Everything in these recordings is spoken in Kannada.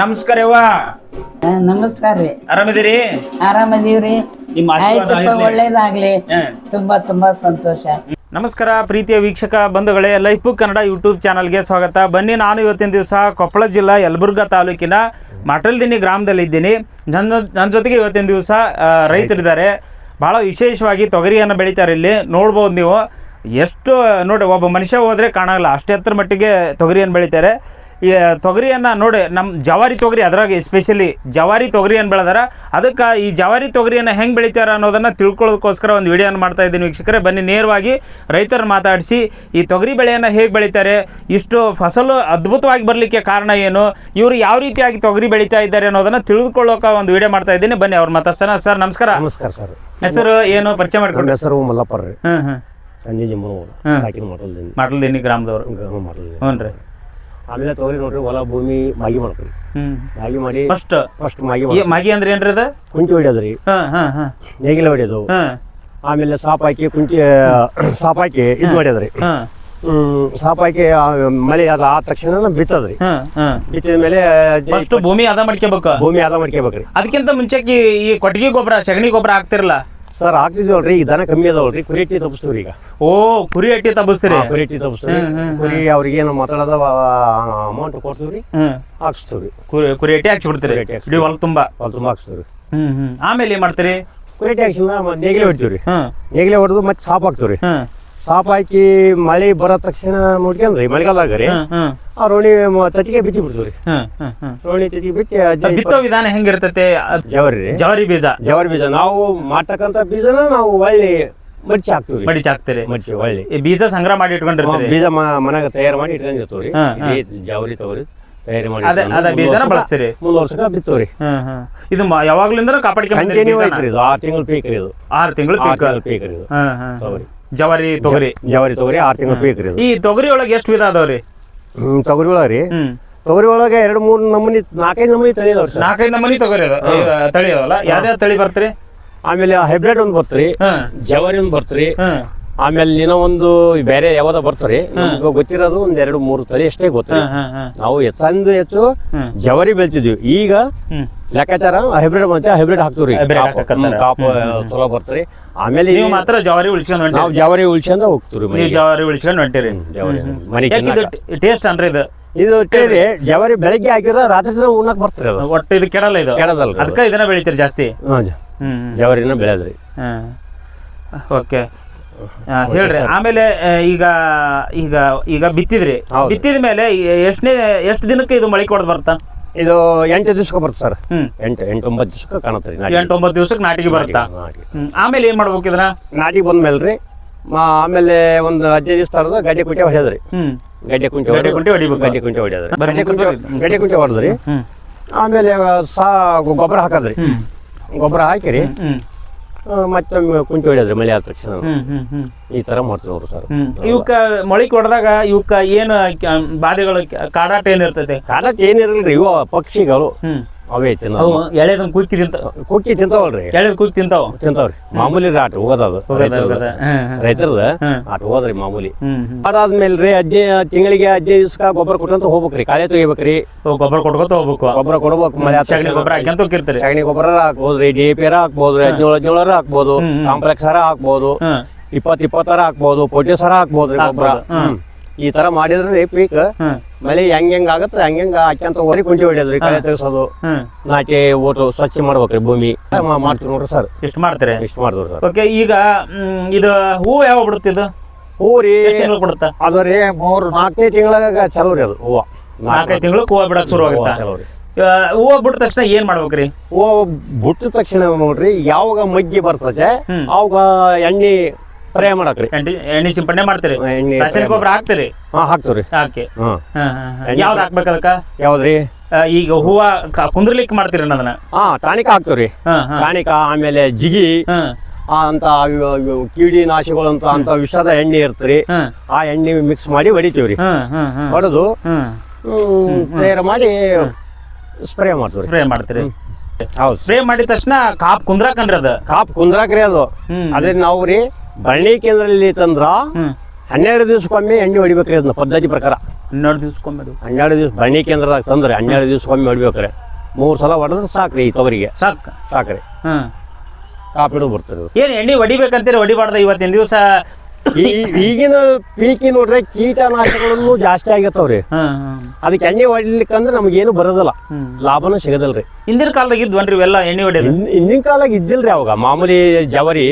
ನಮಸ್ಕಾರ ಯವ್ವ ನಮಸ್ಕಾರ ರೀ. ಆರಾಮಿದ್ದೀರಿ? ಆರಾಮದೀವ್ರಿ. ನಿಮ್ಮ ಆಶೀರ್ವಾದ ಆಯ್ತಪ್ಪ ಇರ್ಲಿ. ಒಳ್ಳೇದಾಗ್ಲಿ. ಹ. ತುಂಬಾ ತುಂಬಾ ಸಂತೋಷ. ನಮಸ್ಕಾರ ಪ್ರೀತಿಯ ವೀಕ್ಷಕ ಬಂಧುಗಳೇ ಲೈಫ್ ಕನ್ನಡ ಯೂಟ್ಯೂಬ್ ಚಾನಲ್ಗೆ ಸ್ವಾಗತ. ಬನ್ನಿ ನಾನು ಇವತ್ತಿನ ದಿವಸ ಕೊಪ್ಪಳ ಜಿಲ್ಲಾ ಯಲಬುರ್ಗಾ ತಾಲೂಕಿನ ಮಾಟಲ್ದಿನಿ ಗ್ರಾಮದಲ್ಲಿ ಇದ್ದೀನಿ. ನನ್ನ ನನ್ನ ಜೊತೆಗೆ ಇವತ್ತಿನ ದಿವಸ ರೈತರಿದ್ದಾರೆ. ಭಾಳ ವಿಶೇಷವಾಗಿ ತೊಗರಿಯನ್ನು ಬೆಳೀತಾರೆ ಇಲ್ಲಿ. ನೋಡ್ಬೋದು ನೀವು. ಎಷ್ಟು ನೋಡಿ ಒಬ್ಬ ಮನುಷ್ಯ ಹೋದರೆ ಕಾಣಲ್ಲ. ಅಷ್ಟೇ ಹತ್ರ ಮಟ್ಟಿಗೆ ತೊಗರಿಯನ್ನು ಬೆಳೀತಾರೆ. ಈ ತೊಗರಿಯನ್ನು ನೋಡಿ ನಮ್ಮ ಜವಾರಿ ತೊಗರಿ ಅದ್ರಾಗ ಎಸ್ಪೆಷಲಿ ಜವಾರಿ ತೊಗರಿಯನ್ನು ಬೆಳೆದಾರ ಅದಕ್ಕೆ ಈ ಜವಾರಿ ತೊಗರಿಯನ್ನು ಹೆಂಗೆ ಬೆಳಿತಾರ ಅನ್ನೋದನ್ನು ತಿಳ್ಕೊಳ್ಳೋದಕ್ಕೋಸ್ಕರ ಒಂದು ವಿಡಿಯೋನ ಮಾಡ್ತಾ ಇದ್ದೀನಿ ವೀಕ್ಷಕರೇ. ಬನ್ನಿ ನೇರವಾಗಿ ರೈತರನ್ನ ಮಾತಾಡಿಸಿ ಈ ತೊಗರಿ ಬೆಳೆಯನ್ನು ಹೇಗೆ ಬೆಳೀತಾರೆ ಇಷ್ಟು ಫಸಲು ಅದ್ಭುತವಾಗಿ ಬರಲಿಕ್ಕೆ ಕಾರಣ ಏನು ಇವರು ಯಾವ ರೀತಿಯಾಗಿ ತೊಗರಿ ಬೆಳೀತಾ ಇದ್ದಾರೆ ಅನ್ನೋದನ್ನು ತಿಳಿದುಕೊಳ್ಳೋಕೆ ಒಂದು ವಿಡಿಯೋ ಮಾಡ್ತಾ ಇದ್ದೀನಿ. ಬನ್ನಿ ಅವ್ರು ಮಾತಾಡ್ತಾನೆ ಸರ್ ನಮಸ್ಕಾರ. ನಮಸ್ಕಾರ ಸರ್. ಹೆಸರು ಏನು? ಪರಿಚಯ ಮಾಡ್ಕೊಂಡು. ಹೆಸರು ಮಲ್ಲಪ್ಪ ರೀ. ಹ್ಞೂ ಹ್ಞೂ ಸಂಜೆ ಗ್ರಾಮದವರು. ಹ್ಞೂ ರೀ ಆಮೇಲೆ ತೊಗರಿ ನೋಡ್ರಿ ಹೊಲ ಭೂಮಿ ಮಾಗಿ ಮಾಡ್ತೀವಿ. ಮಾಗಿ ಮಾಡಿ ಫಸ್ಟ್ ಫಸ್ಟ್ ಮಾಗಿ ಮಾಡಿ ಮಾಗಿ ಅಂದ್ರೆ ಏನ್ರಿ ಅದು? ಕುಂಟಿ ಹೊಡಿಯೋದ್ರಿ. ಹಾಂ ಹಾ ಹಾ. ನೇಗಿಲ ಹೊಡಿಯೋದು. ಹಾಂ. ಆಮೇಲೆ ಸಾಪ್ ಹಾಕಿ ಕುಂಟಿ ಸಾಪ್ ಹಾಕಿ ಇದು ಮಾಡ್ಯದ್ರಿ ಹಾಂ. ಹ್ಮ್ ಸಾಪ್ ಹಾಕಿ ಆ, ಮಳೆ ಅದ ಆದ ತಕ್ಷಣ ಬಿತ್ತದ್ರಿ. ಹಾ ಹಾ. ಬಿತ್ತಿದ ಮೇಲೆ ಫಸ್ಟ್ ಭೂಮಿ ಅದ ಮಾಡ್ಕೋಬೇಕು ಭೂಮಿ ಅದ ಮಾಡ್ಕೋಬೇಕ್ರಿ ಅದಕ್ಕಿಂತ ಮುಂಚೆ ಈ ಕೊಟ್ಟಿಗೆ ಗೊಬ್ಬರ ಸಗಣಿ ಗೊಬ್ಬರ ಹಾಕ್ತಿರಲ್ಲ? ಸರ್ ಹಾಕ್ತಿದ್ವಲ್ರಿ ಈ ದನ ಕಮ್ಮಿ ಅದಾವಲ್ರಿ ಕುರಿ ಹಟ್ಟಿ ತಪ್ಪಿಸ್ತೀವ್ರಿ ಈಗ. ಓ ಕುರಿ ಅಟ್ಟಿ ತಪ್ಪಿಸ್ತೀರಿ ಕುರಿ ಹಟ್ಟಿ ತಪ್ಪಿಸ್ತೀವಿ ಕುರಿ ಅವ್ರಿಗೆ ಏನು ಮಾತಾಡೋದ ಅಮೌಂಟ್ ಕೊಡ್ತೀವ್ರಿ ಹಾಕ್ಸ್ತೀವ್ರಿ. ಕುರಿ ಕುರಿ ಕುರಿ ಅಟ್ಟಿ ಹಾಕ್ಸ್ಬಿಡ್ತೀವಿ. ಇಡೀ ಹೊಲ ತುಂಬಾ? ಹೊಲ ತುಂಬ ಹಾಕ್ಸ್ತೀವ್ರಿ. ಹ್ಮ್ ಹ್ಮ್. ಆಮೇಲೆ ಏನ್ ಮಾಡ್ತೀರಿ? ಕುರಿ ಟ್ಯಾಕ್ಸಿನ ನೇಗಿಲೆ ಹೊಡಿತೀವ್ರಿ. ಹ್ಮ್. ನೇಗಿಲೆ ಹೊಡೆದು ಮತ್ತೆ ಸಾಪ್ ಹಾಕ್ತೀವ್ರಿ. ಹ್ಮ್. ಸಾಪ್ ಹಾಕಿ ಮಳೆ ಬರೋ ತಕ್ಷಣ ನೋಡ್ಕೊಂಡ್ರಿ ಮಳೆಗಾಲದಾಗ ರೀ. ಆ ರೋಣಿ ತತ್ತಿಗೆ ಬಿತ್ತಿ ಬಿಡ್ತೀವ್ರಿ ರೋಣಿ ತತ್ತಿಗೆ ಬಿತ್ತಿ ಬಿತ್ತೋ ವಿಧಾನ ಹೆಂಗಿರ್ತೈತೆ? ಜವರಿ ಜವರಿ ಬೀಜ. ಜವರಿ ಬೀಜ. ನಾವು ಮಾಡ್ತಕ್ಕಂತ ಬೀಜನ ನಾವು ಒಳ್ಳೆ ಮಡ್ಚಿ ಹಾಕ್ತೀವಿ ಮಡಿಚಿ ಹಾಕ್ತೀರಿ. ಮಡ್ಚಿ ಒಳ್ಳೆ. ಬೀಜ ಸಂಗ್ರಹ ಮಾಡಿ ಇಟ್ಕೊಂಡಿರ್ತೀವಿ ಬೀಜ ಮನೆಗೆ ತಯಾರು ಮಾಡಿ ಇಟ್ಕೊಂಡಿರ್ತೀವ್ರಿ. ಜವರಿ ತಯಾರಿ ಮಾಡಿ ಅದ ಬೀಜನ ಬಳಸ್ತೀರಿ? ವರ್ಷಕ್ಕೆ ಬಿತ್ತವ್ರಿ ಹ್ಮ್ ಇದು ಯಾವಾಗ್ಲಿಂದನೂ ಕಾಪಾಡ್ಕೊಂಡ್ ಐತ್ರಿ ಇದು. ಆರು ತಿಂಗಳು ಪೀಕ್ ಇದು. ಆರು ತಿಂಗಳು ಪೀಕ್ ಪೀಕ್ ಇದು. ತೊಗರಿ. ಜವಾರಿ ತೊಗರಿ. ಜವರಿ ತೊಗರಿ ಆರ್ ತಿಂಗಳು ಬೇಕ್ರಿ ರೀ ಈ ತೊಗರಿ ಒಳಗೆ ಎಷ್ಟು ವಿಧ ಅದಾವ್ರಿ? ಹ್ಮ್ ತೊಗರಿ ಒಳಗೆ ರೀ ತೊಗರಿ ಒಳಗೆ ಎರಡು ಮೂರು ನಮೂನಿ ನಾಲ್ಕೈದು ನಮೂನಿ ತಳಿ ಅದಾವ್ರಿ ನಾಲ್ಕೈದು ನಮೂನಿ ತೊಗರಿ ಅದ. ತಳಿ ಅದಾವಲ್ಲ. ಯಾವ್ಯಾವ ತಳಿ ಬರ್ತೀರಿ? ಆಮೇಲೆ ಹೈಬ್ರಿಡ್ ಒಂದು ಬರ್ತ್ರಿ. ಜವಾರಿ ಒಂದು ಬರ್ತ್ರಿ. ಆಮೇಲೆ ನಿನ್ನ ಒಂದು ಬೇರೆ ಯಾವ್ದ ಬರ್ತಾರೆ. ನಮ್ಗೆ ಗೊತ್ತಿರೋದು ಒಂದ್ ಎರಡು ಮೂರು ತಳಿ ಅಷ್ಟೇ ಗೊತ್ತ ನಾವು ಹೆಚ್ಚಂದು ಹೆಚ್ಚು. ಜವರಿ ಬೆಳ್ತಿದ್ವಿ. ಈಗ ಲೆಕ್ಕಾಚಾರ ಹೈಬ್ರಿಡ್ ಮತ್ತೆ ಹೈಬ್ರಿಡ್ ಹಾಕ್ತಿವ್ರಿ. ಕಾಪ್. ಚಲೋ ಬರ್ತಾರೆ. ಆಮೇಲೆ ನೀವು ಮಾತ್ರ ಜವಾರಿ ಉಳಿಸ್ಕೊಂಡು ಹೊಂಟಿರಿ. ನಾವು ಜವಾರಿ ಉಳ್ಸ್ಕೊಂಡ ಹೋಗ್ತೀವಿ ನೀವು ಮನೆಗೆ ಜವಾರಿ ಉಳಿಸ್ಕೊಂಡು ಹೊಂಟಿರಿ. ಜವರಿ ಮನೆಗೆ ಟೇಸ್ಟ್ ಅಂದ್ರೆ ಇದು ಇದು? ಕೇಳಿ ಜವರಿ ಬೆಳಗ್ಗೆ ಹಾಕಿದ್ರೆ ರಾತ್ರಿ ಉಣ್ಣಕ್ ಬರ್ತಾರೆ ಅದು. ಒಟ್ಟು ಇದು ಕೆಡಲ್ಲ ಇದು? ಕೆಡದಲ್ಲ ಅದು. ಅದಕ್ಕೆ ಇದನ್ನ ಬೆಳಿತೀರಿ ಜಾಸ್ತಿ? ಹ್ಮ್, ಜ- ಹ್ಮ್ ಜವರಿನ ಬೆಳೆದ್ರಿ. ಹ್ಮ್ ಓಕೆ. ಹೇಳ್ರಿ. ಆಮೇಲೆ ಆ, ಈಗ ಈಗ ಈಗ ಬಿತ್ತಿದ್ರಿ. ಬಿತ್ತಿದ ಮೇಲೆ ಎಷ್ಟನೇ ಎಷ್ಟು ದಿನಕ್ಕೆ ಇದು ಮಳೆ ಕೊಡದ್ ಬರ್ತಾ? ಇದು ಎಂಟು ದಿವಸಕ್ಕೆ ಬರುತ್ತೆ ಸರ್. ಎಂಟು ಎಂಟು ಒಂಬತ್ತು ದಿವ್ಸಕ್ಕೆ ನಾಟಿ ಎಂಟು ಒಂಬತ್ತು ದಿವಸಕ್ಕೆ ನಾಟಿಗೆ ಬರುತ್ತಾ? ನಾಟಿ ಹ್ಮ್. ಆಮೇಲೆ ಏನ್ ಮಾಡ್ಬೇಕು ಇದನ್ನ? ನಾಟಿಗೆ ಬಂದ್ಮೇಲೆ ರೀ ಆಮೇಲೆ ಒಂದು ಹದಿನೈದು ದಿವಸ ತರದ ಗಡ್ಡೆ ಕುಂಟೆ ಹೊಡೆಯದ್ರಿ. ಹ್ಮ್. ಗಡ್ಡೆ ಕುಂಟೆ ಗಡ್ಡೆ ಕುಂಟೆ ಹೊಡಿಬೇಕು. ಗಡ್ಡೆ ಕುಂಟೆ ಹೊಡ್ಯದ್ರಿ. ಬರೀ ಗಡ್ಡೆ ಕುಂಟೆ ಗಡ್ಡೆ ಕುಂಟೆ ಹೊಡೆದ್ರಿ. ಹ್ಮ್. ಆಮೇಲೆ ಸಾ ಗೊಬ್ಬರ ಹಾಕದ್ರಿ. ಗೊಬ್ಬರ ಹಾಕಿರಿ ಹ್ಮ್. ಮತ್ತೊಮ್ಮೆ ಕುಂಟೆ ಹೊಡಿಯೋದ್ರಿ ಮಳೆ ಆದ ತಕ್ಷಣ ಈ ತರ ಮಾಡ್ತೀವಿ ಅವ್ರು ಸರ್. ಇವಕ್ಕ ಮೊಳಕೆ ಹೊಡೆದಾಗ ಇವಕ್ಕ ಏನು ಬಾಧೆಗಳು ಕಾಡಾಟ ಏನಿರ್ತೈತೆ? ಕಾಡಾಟ ಏನಿರಲ್ರಿ ಇವ ಪಕ್ಷಿಗಳು. ಅವೇ ಅವು ಎಳೆದನ್ ಕುಕ್ಕಿ ತಿಂತ ಕುಕ್ಕಿ ತಿಂತಾವಲ್ರಿ. ಎಳೆದ್ ಕುಕ್ಕಿ ತಿಂತಾವ. ತಿಂತಾವ್ರಿ. ಮಾಮೂಲಿ ಆಟ ಹೋಗೋದದು ರೈತರದ. ಆಟ. ಹೋದ್ರಿ ಮಾಮೂಲಿ. ಅದಾದ್ಮೇಲೆ ರೀ ಅಜ್ಜಿ ತಿಂಗಳಿಗೆ ಅಜ್ಜಿ ದಿವ್ಸಕ್ಕೆ ಗೊಬ್ಬರ ಕೊಟ್ಟಂತ ಹೋಗ್ಬೇಕ್ರಿ. ಕಾಳೆ ತೆಗಿಬೇಕ್ರಿ. ಗೊಬ್ಬರ ಕೊಡ್ಕೊತ ಹೋಗ್ಬೇಕು. ಗೊಬ್ಬರ ಕೊಡ್ಬೇಕು. ಮಳೆ ಗೊಬ್ಬರ ಹಾಕ್ಯಂತ ಹೋಗಿರ್ತೀರಿ ಸಗಣಿ ಗೊಬ್ಬರ ಹಾಕ್ಬೋದ್ರಿ. ಡಿ ಎ ಆರ್ ಹಾಕ್ಬೋದ್ರಿ ಹದಿನೇಳು ಹದಿನೇಳರ ಹಾಕ್ಬೋದು. ಕಾಂಪ್ಲೆಕ್ಸ್ ಹರ ಹಾಕ್ಬೋದು ಇಪ್ಪತ್ತು ಇಪ್ಪತ್ತರ ಹಾಕ್ಬೋದು ಪೊಟ್ಯಸರ ಹಾಕ್ಬೋದ್ರಿ ಗೊಬ್ಬರ. ಈ ತರ ಮಾಡಿದ್ರೆ ಪೀಕ್ ಮಳೆ ಹೆಂಗ್ ಹೆಂಗ್ ಆಗತ್ತೆ ಹಂಗ ಹೆಂಗ್ ಹಾಕ್ಯಂತ ಹೋಗ್ರಿ ಕುಂಟಿ ಹೊಡಿಯೋದ್ರಿ ಕಳೆ ತೆಗಿಸೋದು. ನಾಟಿ ಓಟು ಸ್ವಚ್ಛ ಮಾಡ್ಬೇಕ್ರಿ ಭೂಮಿ. ಮಾಡ್ತೀವಿ ನೋಡ್ರಿ ಸರ್. ಇಷ್ಟು ಮಾಡ್ತೀರಿ? ಇಷ್ಟು ಮಾಡ್ತಾರೆ ಸರ್. ಓಕೆ ಈಗ ಇದು ಹೂ ಯಾವ ಬಿಡುತ್ತೆ ಇದು? ಹೂ ರೀ ಬಿಡುತ್ತಾ? ಅದು ರೀ ಮೂರು ನಾಲ್ಕನೇ ತಿಂಗಳಾಗ ಚಲೋ ರೀ ಅದು ಹೂವ. ನಾಲ್ಕೈದು ತಿಂಗಳು ಹೂವು ಬಿಡಕ್ ಶುರು ಆಗುತ್ತೆ? ಹೂವ ಬಿಟ್ಟ ತಕ್ಷಣ ಏನ್ ಮಾಡ್ಬೇಕ್ರಿ? ಹೂವ ಬಿಟ್ಟ ತಕ್ಷಣ ನೋಡ್ರಿ ಯಾವಾಗ ಮಗ್ಗಿ ಬರ್ತದೆ. ಅವಾಗ ಎಣ್ಣೆ ಸ್ಪ್ರೇ ಮಾಡಕ್ರಿ. ಎಣ್ಣೆ ಸಿಂಪಡಣೆ ಮಾಡ್ತೀರಿ? ಎಣ್ಣೆ ರಾಸಾಯನಿಕ ಗೊಬ್ಬರ ಹಾಕ್ತೀರಿ? ಹಾ ಹಾಕ್ತೀವ್ರಿ. ಹಾಕಿ. ಹಾ. ಯಾವ್ದು ಹಾಕ್ಬೇಕು ಅದಕ್ಕ? ಯಾವ್ದ್ರಿ? ಈಗ ಹೂವ ಕುಂದ್ರಲಿಕ್ಕೆ ಮಾಡ್ತೀರಿ ಅದನ್ನ? ಹಾ ಟಾನಿಕ ಹಾಕ್ತೀವ್ರಿ. ಟಾನಿಕ ಆಮೇಲೆ ಜಿಗಿ ಅಂತ ಕೀಡಿ ನಾಶಗಳು ಅಂತ ಅಂತ ವಿಷದ ಎಣ್ಣೆ ಇರ್ತೀರಿ. ಆ ಎಣ್ಣೆ ಮಿಕ್ಸ್ ಮಾಡಿ ಹೊಡಿತೀವ್ರಿ. ಹೊಡೆದು ತಯಾರು ಮಾಡಿ ಸ್ಪ್ರೇ ಮಾಡ್ತೀವಿ ಸ್ಪ್ರೇ ಮಾಡ್ತೀರಿ? ಹೌದು. ಸ್ಪ್ರೇ ಮಾಡಿದ ತಕ್ಷಣ ಕಾಪ್ ಕುಂದ್ರಾಕನ್ರಿ ಅದ? ಕಾಪ್ ಕುಂದ್ರಾಕ್ರಿ ಅದು. ಅದೇ ನಾವು ರೀ ಬಳ್ಳಿ ಕೇಂದ್ರದಲ್ಲಿ ತಂದ್ರ ಹನ್ನೆರಡು ದಿವಸಕ್ಕೊಮ್ಮೆ ಎಣ್ಣೆ ಹೊಡಿಬೇಕ್ರಿ ಅದನ್ನ ಪದ್ಧತಿ ಪ್ರಕಾರ. ಹನ್ನೆರಡು ದಿವ್ಸಕ್ಕೊಮ್ಮೆ ಹನ್ನೆರಡು ದಿವ್ಸ ಬಳ್ಳಿ ಕೇಂದ್ರದಾಗ ತಂದ್ರೆ ಹನ್ನೆರಡು ದಿವ್ಸಕ್ಕೊಮ್ಮೆ ಹೊಡಿಬೇಕ್ರಿ. ಮೂರು ಸಲ ಹೊಡೆದ್ರೆ ಸಾಕ್ರಿ ಈ ತೊಗರಿಗೆ. ಸಾಕು. ಸಾಕ್ರಿ. ಹ್ಮ್. ಕಾಪಿಡು ಬರ್ತದೆ. ಏನು ಎಣ್ಣೆ ಹೊಡಿಬೇಕಂತೀರಿ? ಹೊಡಿಬಾರ್ದ ಇವತ್ತಿನ ದಿವಸ? ಈಗಿನ ಪೀಕಿ ನೋಡ್ರೆ ಕೀಟನಾಶಕಗಳನ್ನು ಜಾಸ್ತಿ ಹ್ಮ್ ಅದಕ್ಕೆ ಎಣ್ಣೆ ಹೊಡಿಲಿಕ್ಕಂದ್ರೆ ನಮಗೇನು ಬರೋದಿಲ್ಲ. ಲಾಭನೂ ಸಿಗದಲ್ರಿ. ಹಿಂದಿನ ಕಾಲದಾಗ ಇದ್ವನ್ರಿ ಇವೆಲ್ಲ ಎಣ್ಣೆ ಹೊಡಿಯೋದು? ಇನ್- ಹಿಂದಿನ ಕಾಲದಾಗ ಇದ್ದಿಲ್ರಿ ಅವಾಗ. ಮಾಮೂಲಿ ಜವರಿ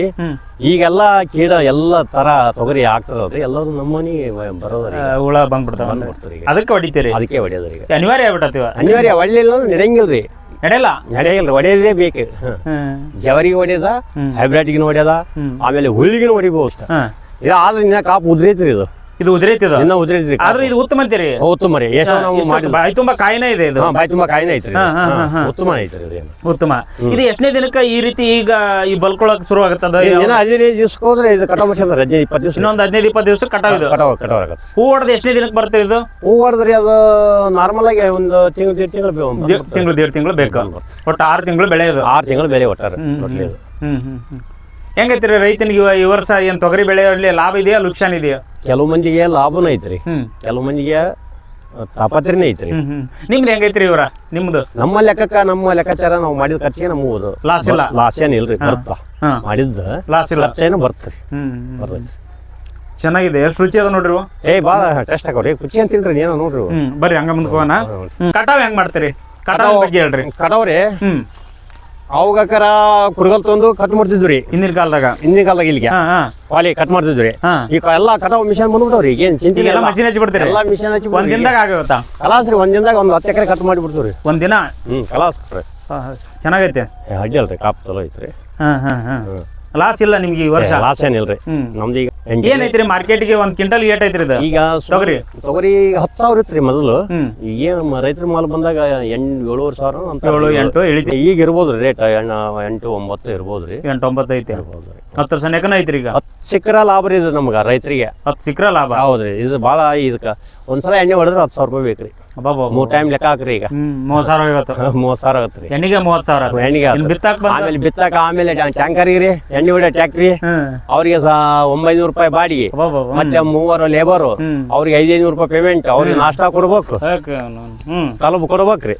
ಈಗೆಲ್ಲಾ ಕೀಟ ಎಲ್ಲ ತರ ತೊಗರಿ ಆಗ್ತದ್ರಿ ಎಲ್ಲರೂ ನಮ್ಮನಿ ಬರೋದ್ರಿ ಹುಳ ಬಂದ್ಬಿಡ್ತಾವ ಅದಕ್ಕೆ ಹೊಡಿತೀರಿ? ಅದಕ್ಕೆ ಹೊಡೆಯೋದ್ರಿ ಅನಿವಾರ್ಯ ಆಗ್ಬಿಟ್ಟತಿವ ಅನಿವಾರ್ಯ ಹೊಡಿಲಿಲ್ಲ ಅಂದ್ರೆ ನಡೆಯಂಗಿಲ್ರಿ. ನಡೆಯಲ್ಲ? ನಡೆಯಲ್ಲ ಹೊಡೆಯದೇ ಬೇಕು. ಜವರಿಗೆ ಹೊಡೆಯದ. ಹೈಬ್ರಿಡ್ಗಿನ ಹೊಡೆಯದ ಆಮೇಲೆ ಹುಲ್ಲಿಗಿನ ಹೊಡಿಬಹುದು ಇದು ಆದ್ರೆ ಇನ್ನ ಕಾಪ್ ಉದ್ರೈತ್ರಿ ಇದು. ಇದು ಉದ್ರೈತಿದ ಇನ್ನ ಉದ್ರೈತ್ರಿ ಆದ್ರೆ ಇದು ಉತ್ತಮ ಅಂತೀರಿ? ಉತ್ತಮ ರೀ. ಎಷ್ಟು ನಾವು ಬಾಯಿ ತುಂಬಾ ಕಾಯಿನೇ ಇದೆ ಇದು. ಬಾಯಿ ತುಂಬಾ ಕಾಯಿನ ಐತ್ರಿ ಇದು. ಉತ್ತಮ ಐತ್ರಿ ಇದೇನು ಉತ್ತಮ. ಇದು ಎಷ್ಟನೇ ದಿನಕ್ಕ ಈ ರೀತಿ ಈಗ ಈ ಬಲ್ಕೊಳಕ್ ಶುರು ಆಗತ್ತದ ಇನ್ನ ಹದಿನೈದು ದಿವಸಕ್ಕೆ ಹೋದ್ರೆ ಇದು ಕಟಾವ್ ಮಾಡ್ಸ್ಕೊಂಡ್ರೆ ಹದಿನೈದು ಇಪ್ಪತ್ತು ದಿವಸ. ಇನ್ನೊಂದು ಹದಿನೈದು ಇಪ್ಪತ್ತು ದಿವಸ ಕಟಾವ್ ಇದು ಕಟಾವ್ ಕಟಾವ್ ಆಗತ್ತೆ. ಹೂ ಹೊಡೆದ ಎಷ್ಟನೇ ದಿನಕ್ಕೆ ಬರ್ತದೆ ಇದು? ಹೂ ಹೊಡೆದ್ರಿ ಅದು ನಾರ್ಮಲ್ ಆಗಿ ಒಂದು ತಿಂಗಳು ದೇಡ್ ತಿಂಗಳು ತಿಂಗಳು ದೇಡ್ ತಿಂಗಳು ಬೇಕು. ಒಟ್ಟು ಆರು ತಿಂಗಳು ಬೆಳೆಯೋದು. ಆರು ತಿಂಗಳು ಬೆಳೆ ಒಟ್ಟಾರೆ ಇದು. ಹ್ಮ್ ಹ್ಮ್. ಹೆಂಗೈತ್ರಿ ರೈತನಿಗೆ ಇವ- ಈ ವರ್ಷ ಏನ್ ತೊಗರಿ ಬೆಳೆಯಲ್ಲಿ ಲಾಭ ಇದೆಯಾ ಲುಕ್ಷಾನ್ ಇದೆಯಾ? ಕೆಲವು ಮಂದಿಗೆ ಲಾಭನೂ ಐತ್ರಿ. ಕೆಲವು ಮಂದಿಗೆ ತಾಪತ್ರಿನೇ ಐತ್ರಿ. ಹ್ಮ್ ಹ್ಮ್. ನಿಮ್ದು ಹೆಂಗೈತ್ರಿ ಇವರ ನಿಮ್ದು? ನಮ್ಮ ಲೆಕ್ಕಕ್ಕ ನಮ್ಮ ಲೆಕ್ಕಾಚಾರ ನಾವು ಮಾಡಿದ ಖರ್ಚಿಗೆ ನಮ್ಮದು. ಲಾಸ್ ಇಲ್ಲ? ಲಾಸ್ ಏನ್ ಇಲ್ರಿ ಬರ್ತಾ. ಹಾ. ಮಾಡಿದ್ದ ಲಾಸ್ ಇಲ್ಲ? ಖರ್ಚೇನು ಬರ್ತರಿ ಹ್ಮ್ ಹ್ಮ್. ಬರ್ತೈತಿ ಚೆನ್ನಾಗಿದೆ. ಎಷ್ಟು ರುಚಿ ಅದ ನೋಡ್ರಿ ಇವು. ಏ ಬಾ ಟೆಸ್ಟ್ ಹಾಕೋರಿ ಖುಷಿ ಅಂತ ತಿನ್ರಿ ಏನೋ ನೋಡ್ರಿ ಇವು. ಹ್ಮ್ ಬರ್ರಿ ಹಂಗ ಮುಂದ್ಕೋಣ. ಕಟಾವ್ ಹೆಂಗ್ ಮಾಡ್ತೀರಿ? ಕಟಾವ್ ಬಗ್ಗೆ ಹೇಳ್ರಿ. ಕಟಾವ್ರಿ. ಹ್ಮ್. ಅವಾಗಕರ ಕುಡ್ಗಲ್ ತಂದು ಕಟ್ ಮಾಡ್ತಿದ್ವಿ ರೀ. ಹಿಂದಿನ ಕಾಲದಾಗ? ಹಿಂದಿನ ಕಾಲದಾಗ ಇಲ್ಲಿಗೆ. ಹಾ ಹಾ. ವಾಲಿ ಕಟ್ ಮಾಡ್ತಿದ್ವಿ ಹಾ. ಈಗ ಎಲ್ಲಾ ಕಟಾವ್ ಮಿಷನ್ ಬಂದ್ಬಿಟ್ಟವ್ರಿ ಈಗ ಏನ್ ಚಿಂತೆ ಎಲ್ಲ ಇಲ್ಲ. ಮಷಿನ್ ಹಚ್ಚಿ ಬಿಡ್ತೀರಿ? ಎಲ್ಲ ಮಿಷನ್ ಹಚ್ಚಿ ಒಂದ್ ದಿನದಾಗ ಆಗುತ್ತಾ ಕಲಾಸ್ ರೀ ಒಂದ್ ದಿನದಾಗ ಒಂದ್ ಹತ್ತು ಎಕರೆ ಕಟ್ ಮಾಡಿಬಿಡ್ತೀವಿ ಒಂದ್ ದಿನ? ಹ್ಮ್ ಕಲಾಸ್ ರೀ. ಹಾ, ಹಾ. ಚೆನ್ನಾಗೈತೆ? ಅಡ್ಡಿ ಅಲ್ರಿ ಕಾಪ್ ಚಲೋ ಐತ್ರಿ. ಹಾ ಹಾ ಹಾ. ಲಾಸ್ ಇಲ್ಲ ನಿಮ್ಗೆ ಈ ವರ್ಷ? ಲಾಸ್ ಏನಿಲ್ರಿ. ಹ್ಮ್. ನಮ್ದು ಈಗ ಏನೈತ್ರಿ ಮಾರ್ಕೆಟ್ಗೆ ಒಂದ್ ಕ್ವಿಂಟಲ್ ಏಟ್ ಐತ್ರಿ ಇದು? ಈಗ ತೊಗರಿ? ತೊಗರಿ ಹತ್ತು ಸಾವಿರ ಇತ್ರಿ ಮೊದಲು. ಏನು ರೈತರ ಮಾಲ್ ಬಂದಾಗ ಎಂಟು ಏಳುವರೆ ಸಾವಿರ ಅಂತ ಏಳು ಎಂಟು ಇಳಿತಿ. ಈಗ ಇರ್ಬೋದು ರೇಟ್ ಎಂಟು ಒಂಬತ್ತು ಇರ್ಬೋದ್ರಿ. ರೀ ಎಂಟು ಒಂಬತ್ತು ಐತಿ. ಇರ್ಬೋದು ರೀ ಹತ್ತರ ಸನೇಕನ ಐತ್ರಿ ಈಗ? ಹತ್ತು ಸಿಕ್ಕರ ಲಾಭ ರೀ ಇದು ನಮ್ಗೆ ರೈತರಿಗೆ. ಹತ್ತು ಸಿಕ್ಕ್ರ ಲಾಭ? ಹೌದ್ರಿ ಇದು ಭಾಳ ಇದಕ್ಕೆ. ಒಂದ್ಸಲ ಎಣ್ಣೆ ಹೊಡೆದ್ರೆ ಹತ್ತು ಸಾವಿರ ರೂಪಾಯಿ ಬೇಕ್ರಿ. ಮೂರ್ ಟೈಮ್ ಲೆಕ್ಕ ಹಾಕ್ರಿ ಈಗ. ಮೂವತ್ ಸಾವಿರ ಇವತ್ತು ಮೂವತ್ತು ಸಾವಿರ ಆಗತ್ತೆ ರೀ. ಎಣ್ಣಿಗೆ ಮೂವತ್ ಸಾವಿರ ಎಣ್ಣೆಗೆ. ಬಿತ್ತಾಕ್ ಆಮೇಲೆ ಬಿತ್ತಾಕ ಆಮೇಲೆ ಟ್ಯಾಂಕರ್ ರೀ ಎಣ್ಣೆ ಹೊಡೆ ಟ್ಯಾಕ್ಟ್ರಿ. ಹ್ಮ್. ಅವ್ರಿಗೆ ಒಂಬೈನೂರು ರೂಪಾಯಿ ಬಾಡಿಗೆ. ಮತ್ತೆ ಮೂವರು ಲೇಬರ್ ಅವ್ರಿಗೆ ಐದೈನೂರು ರೂಪಾಯಿ ಪೇಮೆಂಟ್ ಅವ್ರಿಗೆ ನಾಷ್ಟಾ ಕೊಡ್ಬೇಕು. ಕಲಬು ಕೊಡ್ಬೇಕ್ರಿ.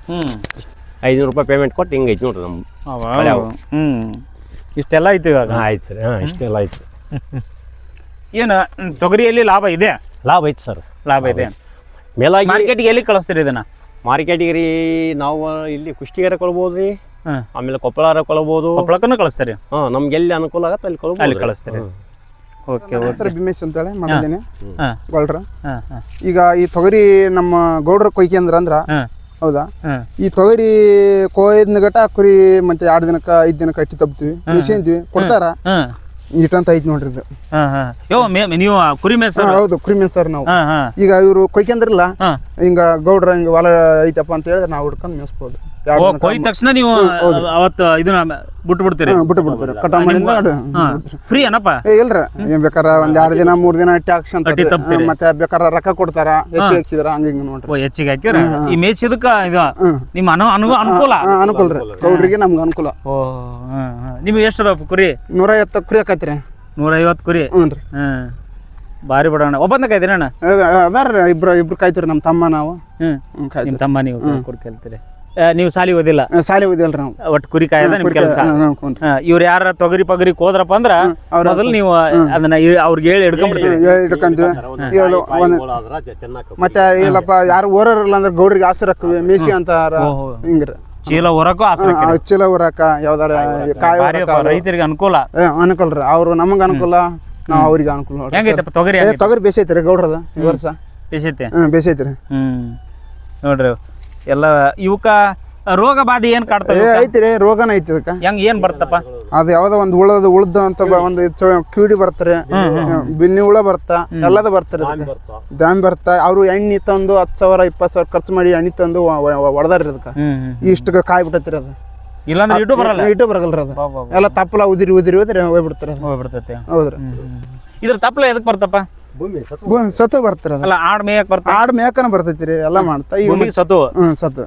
ಐನೂರು ರೂಪಾಯಿ ಪೇಮೆಂಟ್ ಕೊಟ್ಟು ಹಿಂಗೈತಿ ನೋಡ್ರಿ ಅವ, ಹ್ಮ್. ಇಷ್ಟೆಲ್ಲ ಐತಿ ಇವಾಗ? ಆಯ್ತು ರೀ ಹಾಂ ಇಷ್ಟೆಲ್ಲ ಆಯ್ತು. ಏನು ತೊಗರಿಯಲ್ಲಿ ಲಾಭ ಇದೆ? ಲಾಭ ಐತೆ ಸರ್. ಲಾಭ ಇದೆ. ಮೇಲಾಗಿ ಮಾರ್ಕೆಟ್ಗೆ ಎಲ್ಲಿ ಕಳಿಸ್ತೀರಿ ಇದನ್ನ? ಮಾರ್ಕೆಟಿಗೆ ರೀ ನಾವು ಇಲ್ಲಿ ಕುಷ್ಟಿಗೆರೆ ಕೊಳ್ಬೋದು ರೀ. ಆಮೇಲೆ ಕೊಪ್ಪಳಾರ ಕೊಳ್ಬೋದು. ಕೊಪ್ಪಳಕ್ಕೂ ಕಳಿಸ್ತೀರಿ? ಹಾಂ ನಮ್ಗೆ ಎಲ್ಲಿ ಅನುಕೂಲ ಆಗತ್ತೆ ಅಲ್ಲಿ ಕೊಳ್ಬೋದು ಅಲ್ಲಿ. ಕಳಿಸ್ತೀರಿ. Okay okay. ಹೆಸರು ಭೀಮೇಶ್ ಅಂತೇಳಿ ಮಾಡಿದ್ದೀನಿ ಹಾಂ. ಗೊಳ್ರ. ಈಗ ಈ ತೊಗರಿ ನಮ್ಮ ಗೌಡ್ರ ಕೊಯ್ಕೆ ಅಂದ್ರ ಹಾಂ. ಹೌದಾ? ಈ ತೊಗರಿ ಕೋಯ್ದ ಗಟ ಕುರಿ ಮತ್ತೆ ಎರಡು ದಿನಕ್ಕ ಐದ್ ದಿನಕ್ಕ ಅಟ್ಟಿ ತಪ್ತೀವಿ ಮಿಷಿನ್ತೀವಿ ಕೊಡ್ತಾರ? ಇಟ್ಟಂತ ಐತಿ ನೋಡ್ರಿ ಇದು. ನೀವು ಕುರಿ ಮೇಸರ್? ಹೌದು ಕುರಿ ಮೇಸರ್ ನಾವು. ಈಗ ಇವರು ಕೊಯ್ಕೊಂಡ್ರಲ್ಲ ಹಿಂಗ ಗೌಡ್ರ ಹಿಂಗ ಹೊಲ ಐತಪ್ಪ ಅಂತ ಹೇಳಿದ್ರೆ ನಾವು ಹುಡ್ಕೊಂಡ್ ಮೇಯಿಸ್ಬೋದು ಓ ಕೊಯ್ದ ತಕ್ಷಣ ನೀವು ಅವತ್ತು ಇದನ್ನ ಬಿಟ್ಟು ಬಿಡ್ತೀರಿ ಬಿಟ್ಟು ಬಿಡ್ತಾರೆ ಕಟಾವ್ ಮಾಡಿಂದ ಹಾಂ ಫ್ರೀ ಏನಪ್ಪ? ಏ ಇಲ್ರ. ಏನ್ ಬೇಕಾರ ಒಂದ್ ಎರಡ್ ದಿನ ಮೂರ್ ದಿನ ಟ್ಯಾಕ್ಸ್ ಅಂತ ತಪ್ತೀರಿ. ಮತ್ತೆ ಬೇಕಾರ ರೊಕ್ಕ ಕೊಡ್ತಾರ? ಹೆಚ್ಚು ಹೆಚ್ಚಿದ್ರ ಹಂಗ ಹಿಂಗ ನೋಡ್ರಿ. ಓ ಹೆಚ್ಚಿಗೆ ಹಾಕಿರ ಈ ಮೇಯ್ಸಿದಕ್ಕ ಇದು. ನಿಮ್ಮ ಅನು ಅನು ಅನುಕೂಲ? ಹಾ, ಅನುಕೂಲ ರೀ. ಗೌಡ್ರಿಗೆ ನಮ್ಗೆ ಅನುಕೂಲ. ಓ ನಿಮ್ಗೆ ಎಷ್ಟು ಅದಾವ ಕುರಿ? ನೂರ ಐವತ್ತು ಕುರಿ ಹಾಕೈತ್ರಿ ನೂರೈವತ್ತು ಕುರಿ? ಹ್ಞೂ ಬಾರಿ ಬಡ ಭಾರಿ ಬಿಡೋಣ. ಒಬ್ಬಂದ ಕಾಯ್ತೀರಣ್ಣ ಅದಾರ ಇಬ್ರು ಇಬ್ರು ಕಾಯ್ತೀರಿ ನಮ್ಮ ತಮ್ಮ ನಾವು. ಹ್ಞೂ ಹ್ಮ್, ನಿಮ್ಮ ತಮ್ಮ ನೀವು ಕುರಿ ಕೇಳ್ತೀರಿ. ನೀವು ಸಾಲಿ ಓದಿಲ್ಲ? ಸಾಲಿ ಓದಿಲ್ರಿ ನಾವು. ಒಟ್ಟು ಕುರಿ ಕಾಯ್ದ ನಿಮ್ಮ ಕೆಲಸ. ರೀ. ಇವ್ರು ಯಾರ ತೊಗರಿ ಪಗರಿ ಹೋದ್ರಪ್ಪ ಅಂದ್ರ ಮೊದಲು ನೀವು ಅದನ್ನ ಅವ್ರಿಗೆ ಹೇಳಿ ಹಿಡ್ಕೊಂಡ್ಬಿಡ್ತೀವಿ ಮತ್ತೆ ಇಲ್ಲಪ್ಪ ಯಾರು ಓರಲ್ಲ ಅಂದ್ರೆ ಗೌಡ್ರಿಗೆ ಆಸರ ಹಾಕ್ತೀವಿ. ಮೇಸಿ ಅಂತಾರ ಓಹೋ. ಹಿಂಗ್ರಿ. ಚೀಲ ಹೊರಕು ಚೀಲ ಹೊರಕ ಯಾವ್ದಾರ ಕಾಯಿ ರೈತರಿಗೆ ಅನುಕೂಲ. ಅನುಕೂಲ ರೀ ಅವ್ರು ನಮಗೆ ಅನುಕೂಲ ನಾವು ಅವ್ರಿಗೆ ಅನುಕೂಲ ನೋಡ್ರಿ ಹೆಂಗೈತಪ್ಪ ತೊಗರಿ ತೊಗರಿ ತೊಗರಿ ಬೇಸೈತ್ರಿ ಗೌಡ್ರದ ಈ ವರ್ಷ. ಬೇಸೈತೆ? ಹ್ಮ್ ಬೇಸೈತ್ರಿ. ಹ್ಮ್. ನೋಡ್ರಿ. ಎಲ್ಲ ಇವಕ್ಕ ರೋಗ ಬಾಧೆ ಏನ್ ಕಾಡ್ತಾರೆ ಏ ಐತ್ರಿ ರೋಗನ ಐತಿ ಇವಕ್ಕ ಹೆಂಗ್ ಏನ್ ಬರ್ತಪ್ಪ? ಅದು ಯಾವ್ದೋ ಒಂದು ಉಳದ ಉಳ್ದ ಅಂತ ಬ- ಒಂದು ಚ- ಕೀಡಿ ಬರ್ತಾರೆ. ಬಿನ್ನಿ ಹುಳ ಬರ್ತಾ ಎಲ್ಲದ ಬರ್ತಾರೆ ದಾನ್ ಬರ್ತಾ. ಅವ್ರು ಎಣ್ಣೆ ತಂದು ಹತ್ತು ಸಾವಿರ ಇಪ್ಪತ್ತು ಸಾವಿರ ಖರ್ಚು ಮಾಡಿ ಎಣ್ಣೆ ತಂದು ಹೊಡೆದಾರ್ರಿ ಅದಕ್ಕೆ. ಹ್ಮ್ ಕಾಯಿ ಬಿಟ್ಟೈತ್ರಿ ಅದು. ಇಲ್ಲಾಂದ್ರೆ ಇಟ್ಟು ಬರಲ್ಲ? ಇಟ್ಟು ಬರಗಲ್ರಿ ಅದು. ಎಲ್ಲ ತಪ್ಪಲ ಉದಿರಿ ಉದಿರಿ ಉದಿರಿ ಹೋಗ್ಬಿಡ್ತಾರೆ ಅದು. ಹೋಗ್ಬಿಡ್ತೈತೆ. ಹೌದ್ರಿ. ಇದ್ರ ತಪ್ಪಲ ಎದಕ್ ಬರ್ತಪ್ಪ? ಭೂಮಿ ಸತ್ತು ಬರ್ತಾರೆ ಅಲ್ಲ ಆಡ್ ಮೇಯಕ್ ಬರ್ತ ಆಡ್ ಮೇಯಕನ ಬರ್ತೈತಿ ರೀ ಎಲ್ಲ ಮಾಡ್ತಾ ಈ ಸತು ಹ್ಮ್ ಸತ್ತು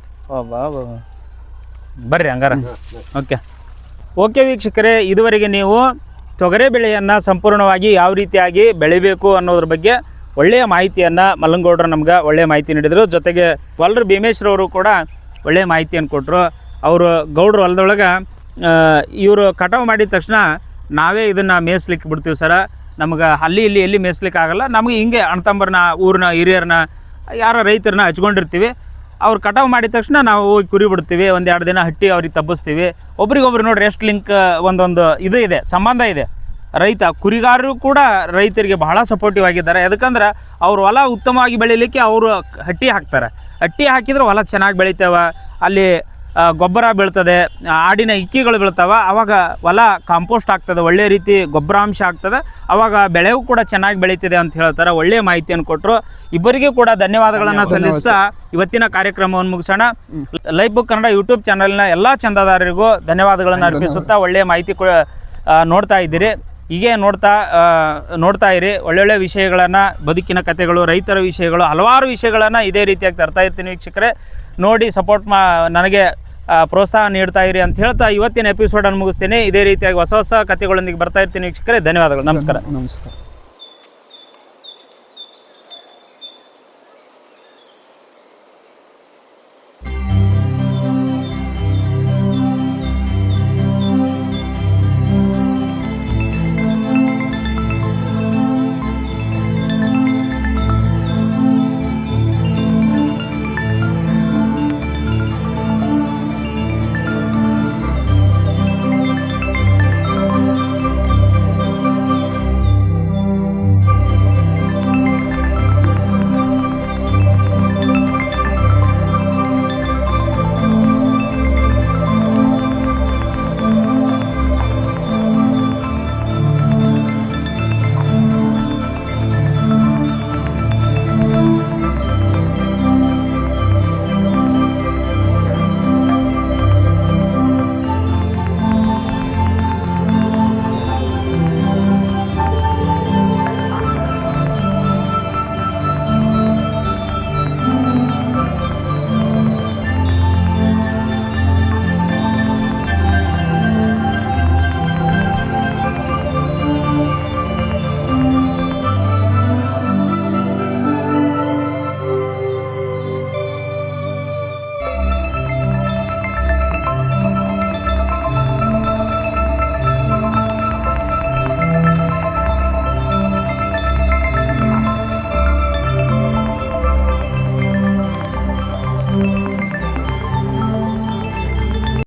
ಬರ್ರಿ ಹಂಗಾರ. ಓಕೆ. ಓಕೆ ವೀಕ್ಷಕರೇ ಇದುವರೆಗೆ ನೀವು ತೊಗರೆ ಬೆಳೆಯನ್ನು ಸಂಪೂರ್ಣವಾಗಿ ಯಾವ ರೀತಿಯಾಗಿ ಬೆಳಿಬೇಕು ಅನ್ನೋದ್ರ ಬಗ್ಗೆ ಒಳ್ಳೆಯ ಮಾಹಿತಿಯನ್ನು ಮಲ್ಲಂಗೌಡರು ನಮ್ಗೆ ಒಳ್ಳೆಯ ಮಾಹಿತಿ ನೀಡಿದರು. ಜೊತೆಗೆ ಕೊಲ್ರ ಭೀಮೇಶ್ವರ ಅವರು ಕೂಡ ಒಳ್ಳೆಯ ಮಾಹಿತಿಯನ್ನು ಕೊಟ್ಟರು ಅವರು ಗೌಡ್ರು ಹೊಲದೊಳಗೆ ಇವರು ಕಟಾವು ಮಾಡಿದ ತಕ್ಷಣ ನಾವೇ ಇದನ್ನು ಮೇಯಿಸ್ಲಿಕ್ಕೆ ಬಿಡ್ತೀವಿ ಸರ. ನಮ್ಗೆ ಅಲ್ಲಿ ಇಲ್ಲಿ ಎಲ್ಲಿ ಮೇಯಿಸ್ಲಿಕ್ಕೆ ಆಗಲ್ಲ. ನಮಗೆ ಹಿಂಗೆ ಅಣ್ತಂಬರನ್ನ ಊರನ್ನ ಹಿರಿಯರನ್ನ ಯಾರ ರೈತರನ್ನ ಹಚ್ಕೊಂಡಿರ್ತೀವಿ. ಅವ್ರು ಕಟಾವು ಮಾಡಿದ ತಕ್ಷಣ ನಾವು ಹೋಗಿ ಕುರಿ ಬಿಡ್ತೀವಿ. ಒಂದು ಎರಡು ದಿನ ಹಟ್ಟಿ ಅವ್ರಿಗೆ ತಬ್ಬಿಸ್ತೀವಿ. ಒಬ್ರಿಗೊಬ್ರು ನೋಡ್ರಿ ಎಷ್ಟು ಲಿಂಕ್, ಒಂದೊಂದು ಇದು ಇದೆ, ಸಂಬಂಧ ಇದೆ. ರೈತ, ಕುರಿಗಾರರು ಕೂಡ ರೈತರಿಗೆ ಬಹಳ ಸಪೋರ್ಟಿವ್ ಆಗಿದ್ದಾರೆ. ಯಾಕಂದ್ರೆ ಅವ್ರ ಹೊಲ ಉತ್ತಮವಾಗಿ ಬೆಳೀಲಿಕ್ಕೆ ಅವರು ಹಟ್ಟಿ ಹಾಕ್ತಾರೆ. ಹಟ್ಟಿ ಹಾಕಿದ್ರೆ ಹೊಲ ಚೆನ್ನಾಗಿ ಬೆಳಿತಾವ. ಅಲ್ಲಿ ಗೊಬ್ಬರ ಬೀಳ್ತದೆ ಆಡಿನ ಇಕ್ಕಿಗಳು ಬೀಳ್ತಾವೆ ಅವಾಗ ಹೊಲ ಕಾಂಪೋಸ್ಟ್ ಆಗ್ತದೆ ಒಳ್ಳೆ ರೀತಿ ಗೊಬ್ಬರಾಂಶ ಆಗ್ತದೆ ಅವಾಗ ಬೆಳೆಗೂ ಕೂಡ ಚೆನ್ನಾಗಿ ಬೆಳೀತಿದೆ ಅಂತ ಹೇಳ್ತಾರೆ ಒಳ್ಳೆಯ ಮಾಹಿತಿಯನ್ನು ಕೊಟ್ಟರು ಇಬ್ಬರಿಗೂ ಕೂಡ ಧನ್ಯವಾದಗಳನ್ನು ಸಲ್ಲಿಸ್ತಾ ಇವತ್ತಿನ ಕಾರ್ಯಕ್ರಮವನ್ನು ಮುಗಿಸೋಣ. ಲೈಫ್ ಬುಕ್ ಕನ್ನಡ ಯೂಟ್ಯೂಬ್ ಚಾನಲ್ನ ಎಲ್ಲ ಚಂದಾದಾರರಿಗೂ ಧನ್ಯವಾದಗಳನ್ನು ಅರ್ಪಿಸುತ್ತಾ ಒಳ್ಳೆಯ ಮಾಹಿತಿ ನೋಡ್ತಾ ಇದ್ದೀರಿ. ಹೀಗೆ ನೋಡ್ತಾ ನೋಡ್ತಾ ಇರಿ. ಒಳ್ಳೊಳ್ಳೆ ವಿಷಯಗಳನ್ನು ಬದುಕಿನ ಕಥೆಗಳು ರೈತರ ವಿಷಯಗಳು ಹಲವಾರು ವಿಷಯಗಳನ್ನು ಇದೇ ರೀತಿಯಾಗಿ ತರ್ತಾ ಇರ್ತೀನಿ ವೀಕ್ಷಕರೇ. ನೋಡಿ ಸಪೋರ್ಟ್ ಮಾ, ನನಗೆ ಪ್ರೋತ್ಸಾಹ ನೀಡ್ತಾ ಇರಿ ಅಂತ ಹೇಳ್ತಾ ಇವತ್ತಿನ ಎಪಿಸೋಡನ್ನು ಮುಗಿಸ್ತೀನಿ. ಇದೇ ರೀತಿಯಾಗಿ ಹೊಸ ಹೊಸ ಕಥೆಗಳೊಂದಿಗೆ ಬರ್ತಾ ಇರ್ತೀನಿ ವೀಕ್ಷಕರೇ. ಧನ್ಯವಾದಗಳು. ನಮಸ್ಕಾರ. ನಮಸ್ಕಾರ.